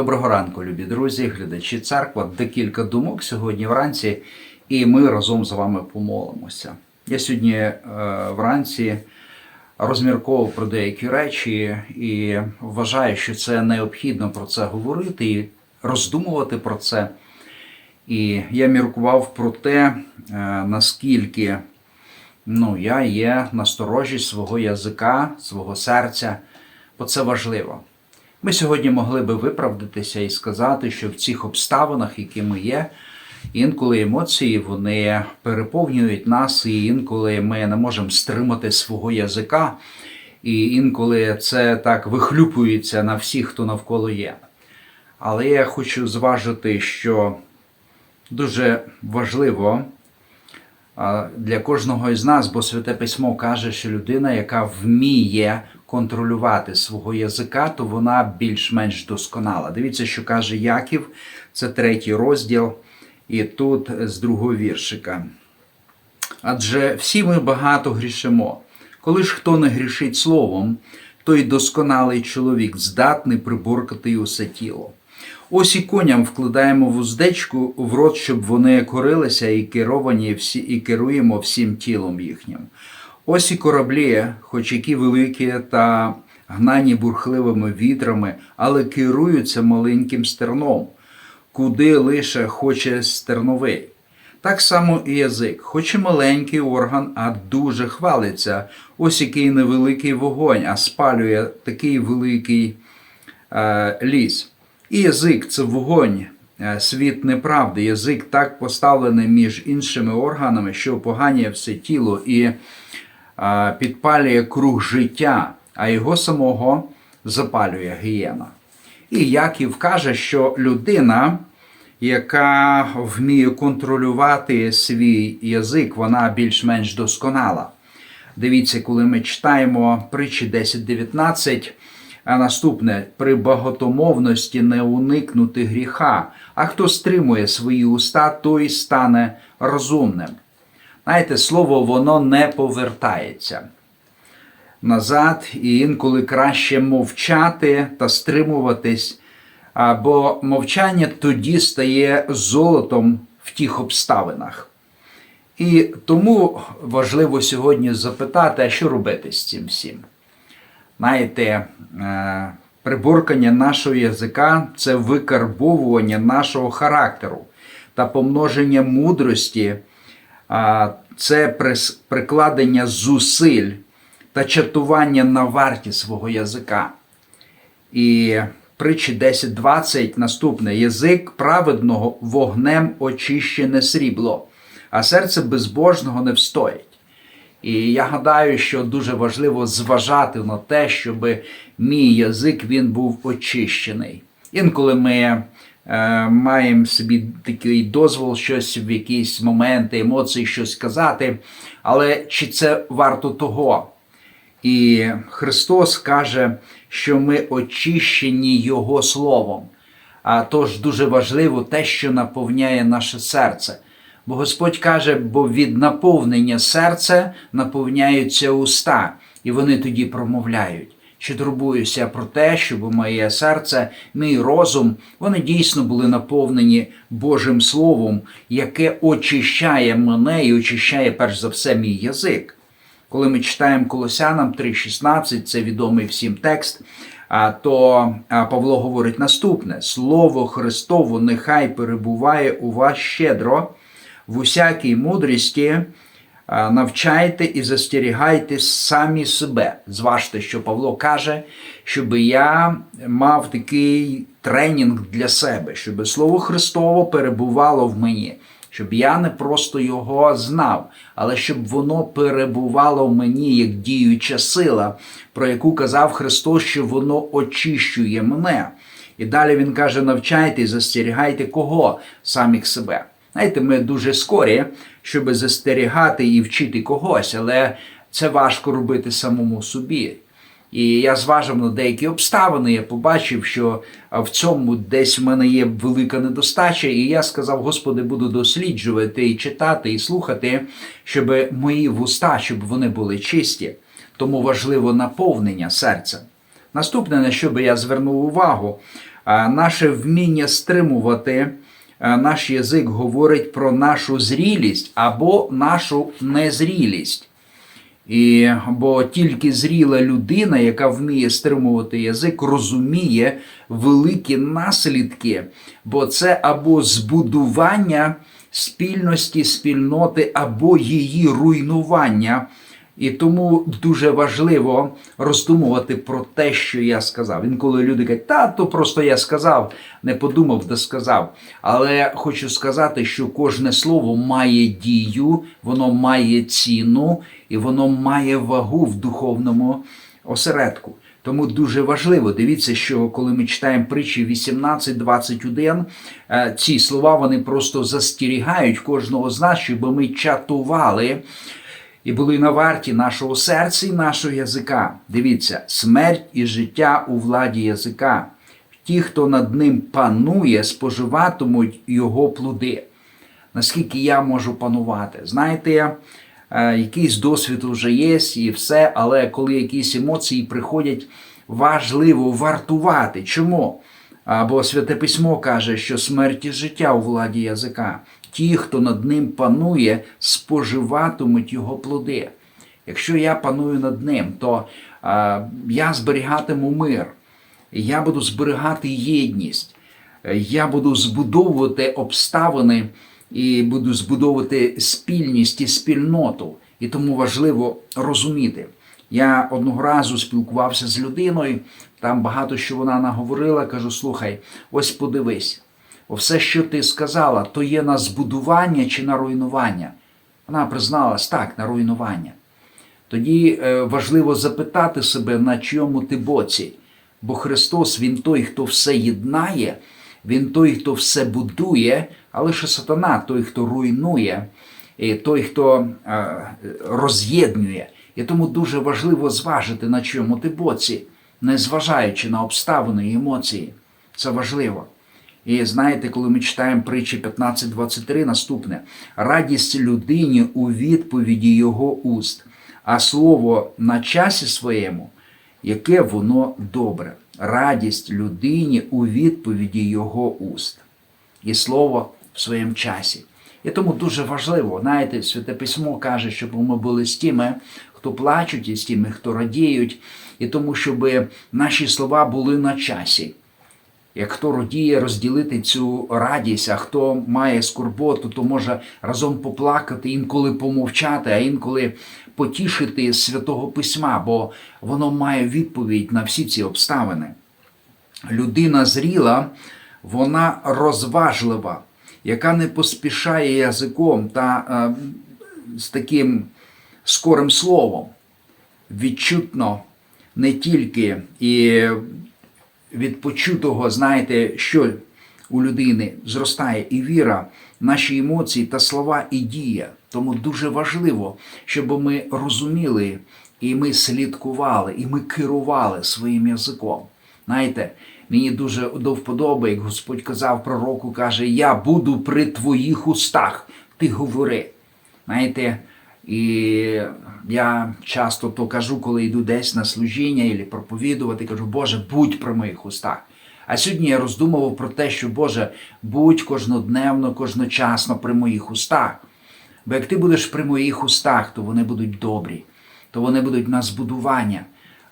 Доброго ранку, любі друзі, глядачі церква. Декілька думок сьогодні вранці, і ми разом з вами помолимося. Я сьогодні е, вранці розмірковував про деякі речі і вважаю, що це необхідно про це говорити і роздумувати про це. І я міркував про те, е, наскільки ну, я є насторожі свого язика, свого серця, бо це важливо. Ми сьогодні могли би виправдатися і сказати, що в цих обставинах, які ми є, інколи емоції вони переповнюють нас, і інколи ми не можемо стримати свого язика, і інколи це так вихлюпується на всіх, хто навколо є. Але я хочу зважити, що дуже важливо для кожного із нас, бо Святе Письмо каже, що людина, яка вміє контролювати свого язика, то вона більш-менш досконала. Дивіться, що каже Яків, це третій розділ, і тут з другого віршика. Адже всі ми багато грішимо. Коли ж хто не грішить словом, той досконалий чоловік здатний приборкати й усе тіло. Ось і коням вкладаємо вуздечку в рот, щоб вони корилися і керовані всі, і керуємо всім тілом їхнім. Ось і кораблі, хоч які великі та гнані бурхливими вітрами, але керуються маленьким стерном, куди лише хоче стерновий. Так само і язик, хоч і маленький орган, а дуже хвалиться, ось який невеликий вогонь, а спалює такий великий е, ліс. І язик це вогонь, е, світ неправди. Язик так поставлений між іншими органами, що поганяє все тіло і підпалює круг життя, а його самого запалює гієна. І Яків каже, що людина, яка вміє контролювати свій язик, вона більш-менш досконала. Дивіться, коли ми читаємо притчі 10.19, а наступне при багатомовності не уникнути гріха. А хто стримує свої уста, той стане розумним. Знаєте, слово воно не повертається назад, і інколи краще мовчати та стримуватись, бо мовчання тоді стає золотом в тих обставинах. І тому важливо сьогодні запитати, а що робити з цим всім. Знаєте, е, приборкання нашого язика це викарбовування нашого характеру та помноження мудрості, це прикладення зусиль та чатування на варті свого язика. І притчі 10.20 наступне: язик праведного вогнем очищене срібло, а серце безбожного не встоїть. І я гадаю, що дуже важливо зважати на те, щоб мій язик він був очищений. Інколи ми маємо собі такий дозвол, щось в якісь моменти, емоції, щось сказати, але чи це варто того? І Христос каже, що ми очищені Його Словом. А тож дуже важливо те, що наповняє наше серце. Бо Господь каже, бо від наповнення серця наповняються уста, і вони тоді промовляють. Чи турбуюся про те, щоб моє серце, мій розум, вони дійсно були наповнені Божим Словом, яке очищає мене і очищає перш за все мій язик. Коли ми читаємо Колосянам 3,16, це відомий всім текст, то Павло говорить наступне: Слово Христово нехай перебуває у вас щедро в усякій мудрості навчайте і застерігайте самі себе. Зважте, що Павло каже, щоб я мав такий тренінг для себе, щоб Слово Христово перебувало в мені. Щоб я не просто його знав, але щоб воно перебувало в мені як діюча сила, про яку казав Христос, що воно очищує мене. І далі Він каже: навчайте і застерігайте кого? Самих себе. Знаєте, ми дуже скорі, щоб застерігати і вчити когось, але це важко робити самому собі. І я зважив на деякі обставини, я побачив, що в цьому десь в мене є велика недостача, і я сказав, Господи, буду досліджувати і читати, і слухати, щоб мої вуста, щоб вони були чисті. Тому важливо наповнення серця. Наступне, на що би я звернув увагу, наше вміння стримувати наш язик говорить про нашу зрілість або нашу незрілість. І, бо тільки зріла людина, яка вміє стримувати язик, розуміє великі наслідки, бо це або збудування спільності, спільноти, або її руйнування. І тому дуже важливо роздумувати про те, що я сказав. Інколи люди кажуть, та то просто я сказав, не подумав, де сказав. Але хочу сказати, що кожне слово має дію, воно має ціну і воно має вагу в духовному осередку. Тому дуже важливо. Дивіться, що коли ми читаємо притчі 18-21, е, ці слова вони просто застерігають кожного з нас, щоб ми чатували і були на варті нашого серця і нашого язика. Дивіться, смерть і життя у владі язика. Ті, хто над ним панує, споживатимуть його плоди. Наскільки я можу панувати? Знаєте, е, якийсь досвід вже є і все, але коли якісь емоції приходять, важливо вартувати. Чому? Або Святе Письмо каже, що смерть і життя у владі язика. Ті, хто над ним панує, споживатимуть його плоди. Якщо я паную над ним, то е, я зберігатиму мир, я буду зберігати єдність, я буду збудовувати обставини і буду збудовувати спільність і спільноту. І тому важливо розуміти. Я одного разу спілкувався з людиною, там багато що вона наговорила. Кажу: слухай, ось подивись, все, що ти сказала, то є на збудування чи на руйнування. Вона призналась так, на руйнування. Тоді е, важливо запитати себе, на чому ти боці. Бо Христос, Він той, хто все єднає, Він той, хто все будує, а лише сатана той, хто руйнує, і той, хто е, роз'єднує. І тому дуже важливо зважити, на чому ти боці, не зважаючи на обставини і емоції. Це важливо. І знаєте, коли ми читаємо притчі 15.23, наступне радість людині у відповіді його уст, а слово на часі своєму, яке воно добре. Радість людині у відповіді його уст. І слово в своєму часі. І тому дуже важливо, знаєте, Святе Письмо каже, щоб ми були з тими, хто плачуть, і з тими, хто радіють, і тому, щоб наші слова були на часі. Як хто радіє розділити цю радість, а хто має скорботу, то може разом поплакати, інколи помовчати, а інколи потішити святого письма, бо воно має відповідь на всі ці обставини. Людина зріла, вона розважлива, яка не поспішає язиком та е, з таким скорим словом. Відчутно не тільки і від почутого, знаєте, що у людини зростає і віра, наші емоції та слова, і дія. Тому дуже важливо, щоб ми розуміли і ми слідкували, і ми керували своїм язиком. Знаєте, мені дуже до вподоби, як Господь казав пророку, каже: Я буду при твоїх устах, ти говори. Знаєте, і я часто то кажу, коли йду десь на служіння і проповідувати, кажу, Боже, будь при моїх устах. А сьогодні я роздумував про те, що Боже, будь кожнодневно, кожночасно при моїх устах. Бо як ти будеш при моїх устах, то вони будуть добрі, то вони будуть на збудування,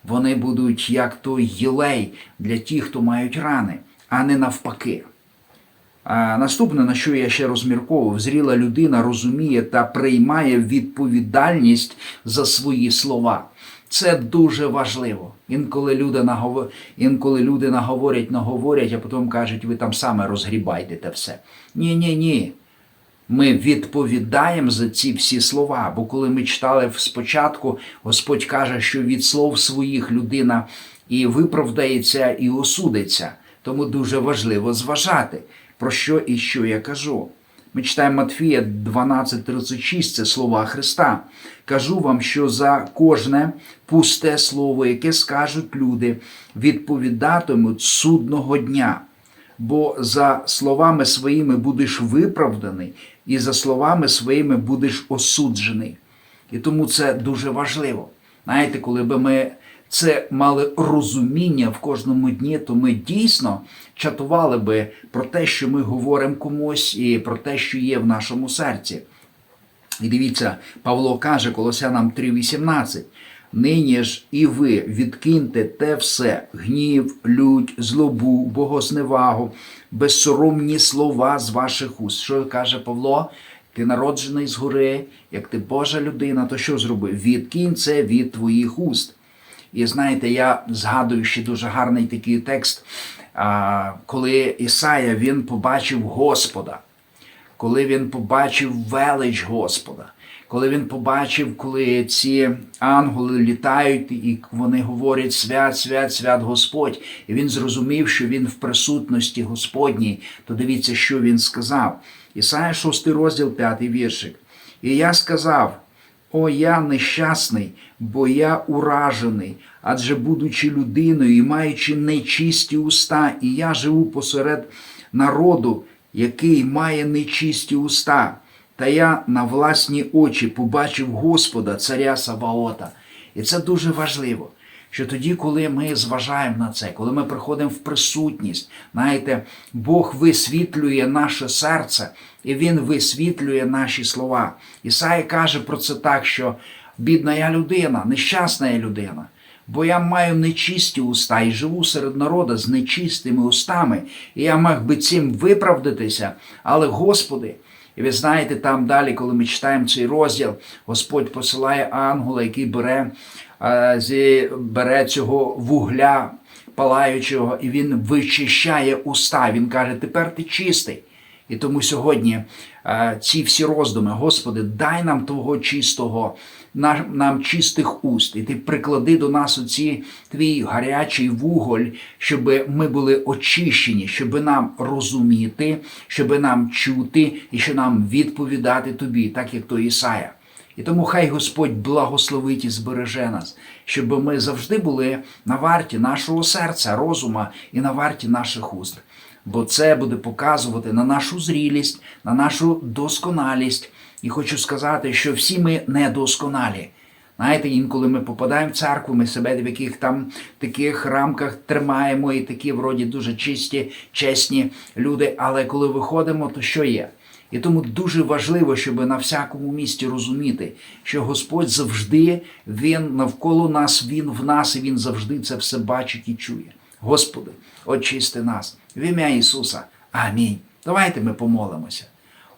вони будуть як той єлей для тих, хто мають рани, а не навпаки. Наступне, на що я ще розмірковував, зріла людина розуміє та приймає відповідальність за свої слова. Це дуже важливо. Інколи люди наговор... інколи люди наговорять, наговорять, а потім кажуть, ви там саме розгрібайте те все. Ні, ні, ні. Ми відповідаємо за ці всі слова. Бо коли ми читали спочатку, Господь каже, що від слов своїх людина і виправдається, і осудиться. Тому дуже важливо зважати про що і що я кажу. Ми читаємо Матфія 12:36, це слова Христа. Кажу вам, що за кожне пусте слово, яке скажуть люди, відповідатимуть судного дня. Бо за словами своїми будеш виправданий, і за словами своїми будеш осуджений. І тому це дуже важливо. Знаєте, коли би ми це мали розуміння в кожному дні, то ми дійсно чатували би про те, що ми говоримо комусь, і про те, що є в нашому серці. І дивіться, Павло каже Колосянам 3:18. Нині ж і ви відкиньте те все гнів, лють, злобу, богозневагу, безсоромні слова з ваших уст. Що каже Павло? Ти народжений згори, як ти Божа людина, то що зроби? Відкинь це від твоїх уст. І знаєте, я згадую ще дуже гарний такий текст, коли Ісая він побачив Господа коли він побачив велич Господа, коли він побачив, коли ці ангели літають і вони говорять свят, свят, свят Господь, і він зрозумів, що він в присутності Господній, то дивіться, що він сказав. Ісая 6 розділ, 5 віршик. І я сказав: О, я нещасний, бо я уражений, адже будучи людиною і маючи нечисті уста, і я живу посеред народу, який має нечисті уста. Та я на власні очі побачив Господа, царя Саваота. І це дуже важливо. Що тоді, коли ми зважаємо на це, коли ми приходимо в присутність, знаєте, Бог висвітлює наше серце і Він висвітлює наші слова. Ісай каже про це так, що бідна я людина, нещасна я людина, бо я маю нечисті уста і живу серед народу з нечистими устами, і я мав би цим виправдатися, але Господи. І ви знаєте, там далі, коли ми читаємо цей розділ, Господь посилає ангела, який бере, бере цього вугля палаючого, і він вичищає уста. Він каже: тепер ти чистий. І тому сьогодні ці всі роздуми, Господи, дай нам Твого чистого, нам, нам чистих уст, і ти приклади до нас оці твій гарячий вуголь, щоб ми були очищені, щоб нам розуміти, щоб нам чути і щоб нам відповідати тобі, так як то Ісая. І тому хай Господь благословить і збереже нас, щоб ми завжди були на варті нашого серця, розума і на варті наших уст. Бо це буде показувати на нашу зрілість, на нашу досконалість. І хочу сказати, що всі ми недосконалі. Знаєте, інколи ми попадаємо в церкву, ми себе в яких там таких рамках тримаємо, і такі вроді дуже чисті, чесні люди. Але коли виходимо, то що є? І тому дуже важливо, щоб на всякому місці розуміти, що Господь завжди Він навколо нас, Він в нас, і Він завжди це все бачить і чує. Господи, очисти нас в ім'я Ісуса. Амінь. Давайте ми помолимося.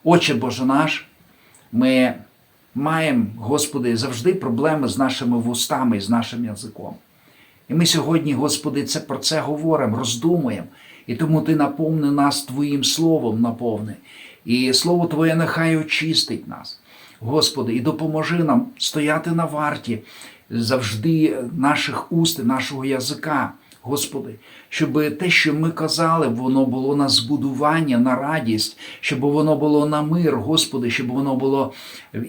Отче Боже наш, ми маємо, Господи, завжди проблеми з нашими вустами і з нашим язиком. І ми сьогодні, Господи, це про це говоримо, роздумуємо. І тому Ти наповни нас Твоїм Словом наповни. І Слово Твоє нехай очистить нас. Господи, і допоможи нам стояти на варті завжди наших уст, нашого язика. Господи, щоб те, що ми казали, воно було на збудування, на радість, щоб воно було на мир, Господи, щоб воно було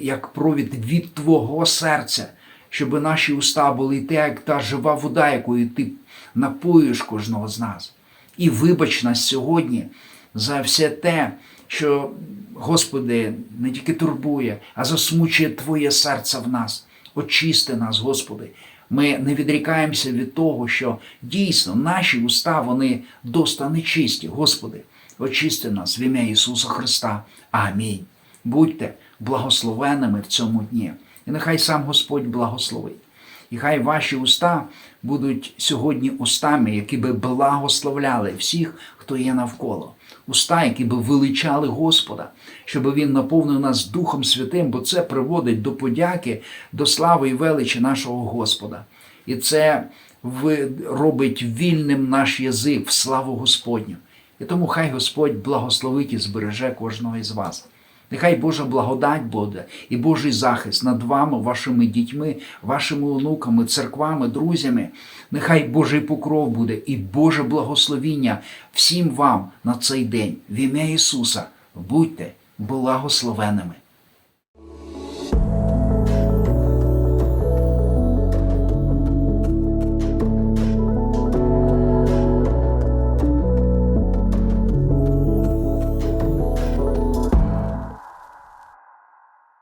як провід від Твого серця, щоб наші уста були те, як та жива вода, якою Ти напоїш кожного з нас. І вибач нас сьогодні за все те, що, Господи, не тільки турбує, а засмучує Твоє серце в нас. Очисти нас, Господи. Ми не відрікаємося від того, що дійсно наші уста вони доста нечисті. Господи, очисти нас в ім'я Ісуса Христа. Амінь. Будьте благословеними в цьому дні. І нехай сам Господь благословить. І хай ваші уста будуть сьогодні устами, які би благословляли всіх, хто є навколо. Уста, які би величали Господа, щоб Він наповнив нас Духом Святим, бо це приводить до подяки, до слави і величі нашого Господа. І це робить вільним наш язик в славу Господню. І тому хай Господь благословить і збереже кожного із вас. Нехай Божа благодать буде і Божий захист над вами, вашими дітьми, вашими онуками, церквами, друзями. Нехай Божий покров буде і Боже благословіння всім вам на цей день. В ім'я Ісуса будьте благословеними.